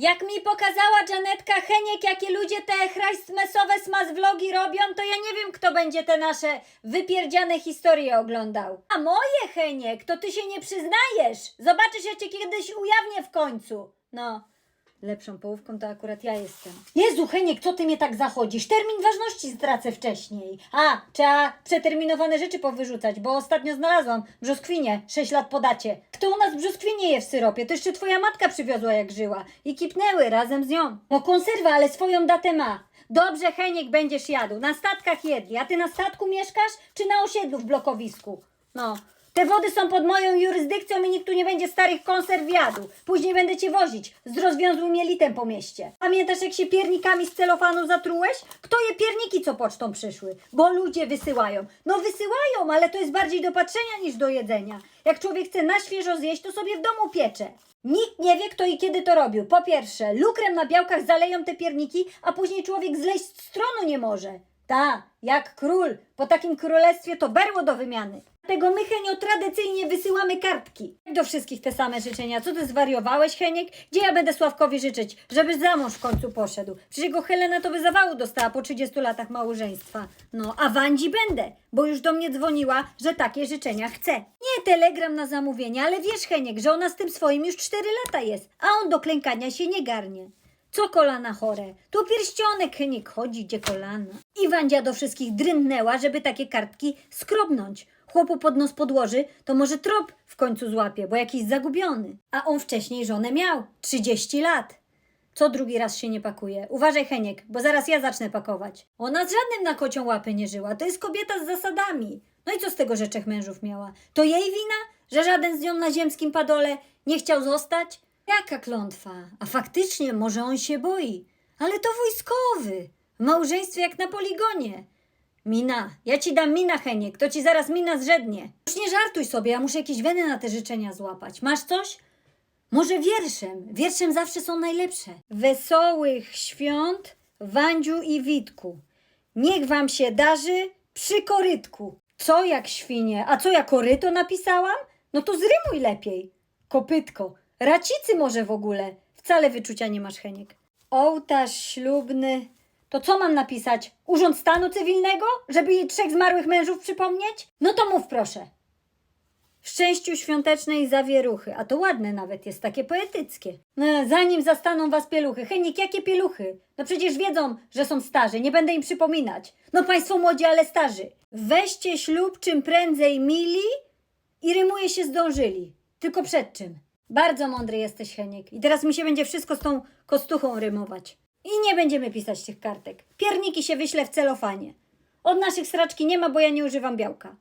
Jak mi pokazała Janetka Heniek, jakie ludzie te chrajstmesowe smas vlogi robią, to ja nie wiem, kto będzie te nasze wypierdziane historie oglądał. A moje Heniek, to ty się nie przyznajesz. Zobaczysz, ja cię kiedyś ujawnię w końcu. No. Lepszą połówką to akurat ja jestem. Jezu, Heniek, co ty mnie tak zachodzisz? Termin ważności stracę wcześniej. A, trzeba przeterminowane rzeczy powyrzucać, bo ostatnio znalazłam brzoskwinię 6 lat po dacie. Kto u nas brzoskwinie je w syropie? To jeszcze twoja matka przywiozła jak żyła. I kipnęły razem z nią. No konserwa, ale swoją datę ma. Dobrze, Heniek, będziesz jadł. Na statkach jedli. A ty na statku mieszkasz, czy na osiedlu w blokowisku? No. Te wody są pod moją jurysdykcją i nikt tu nie będzie starych konserw jadł. Później będę cię wozić z rozwiązłym jelitem po mieście. Pamiętasz, jak się piernikami z celofanu zatrułeś? Kto je pierniki, co pocztą przyszły? Bo ludzie wysyłają. No wysyłają, ale to jest bardziej do patrzenia niż do jedzenia. Jak człowiek chce na świeżo zjeść, to sobie w domu piecze. Nikt nie wie, kto i kiedy to robił. Po pierwsze, lukrem na białkach zaleją te pierniki, a później człowiek zleść z tronu nie może. Ta, jak król. Po takim królestwie to berło do wymiany. Dlatego my, Henio, tradycyjnie wysyłamy kartki. Do wszystkich te same życzenia. Co ty zwariowałeś, Heniek? Gdzie ja będę Sławkowi życzyć, żeby za mąż w końcu poszedł? Przecież jego Helena to by zawału dostała po 30 latach małżeństwa. No, a Wandzi będę, bo już do mnie dzwoniła, że takie życzenia chce. Nie telegram na zamówienie, ale wiesz, Heniek, że ona z tym swoim już 4 lata jest, a on do klękania się nie garnie. Co kolana chore? Tu pierścionek Heniek chodzi, gdzie kolana. I Wandzia do wszystkich drynnęła, żeby takie kartki skrobnąć. Chłopu pod nos podłoży, to może trop w końcu złapie, bo jakiś zagubiony. A on wcześniej żonę miał. 30 lat. Co drugi raz się nie pakuje? Uważaj, Heniek, bo zaraz ja zacznę pakować. Ona z żadnym na kocią łapę nie żyła. To jest kobieta z zasadami. No i co z tego, że trzech mężów miała? To jej wina, że żaden z nią na ziemskim padole nie chciał zostać? Jaka klątwa? A faktycznie, może on się boi. Ale to wojskowy. W małżeństwie jak na poligonie. Mina, ja ci dam mina, Heniek, to ci zaraz mina zrzednie. Już nie żartuj sobie, ja muszę jakieś weny na te życzenia złapać. Masz coś? Może wierszem. Wierszem zawsze są najlepsze. Wesołych świąt, Wandziu i Witku. Niech wam się darzy przy korytku. Co jak świnie? A co ja koryto napisałam? No to zrymuj lepiej. Kopytko. Racicy może w ogóle. Wcale wyczucia nie masz, Heniek. Ołtarz ślubny. To co mam napisać? Urząd Stanu Cywilnego? Żeby jej trzech zmarłych mężów przypomnieć? No to mów proszę. W szczęściu świątecznej zawieruchy, a to ładne nawet jest, takie poetyckie. No, zanim zastaną was pieluchy. Henik, jakie pieluchy? No przecież wiedzą, że są starzy, nie będę im przypominać. No państwo młodzi, ale starzy. Weźcie ślub czym prędzej mili i rymuje się zdążyli. Tylko przed czym? Bardzo mądry jesteś, Heniek. I teraz mi się będzie wszystko z tą kostuchą rymować. I nie będziemy pisać tych kartek. Pierniki się wyślę w celofanie. Od naszych sraczki nie ma, bo ja nie używam białka.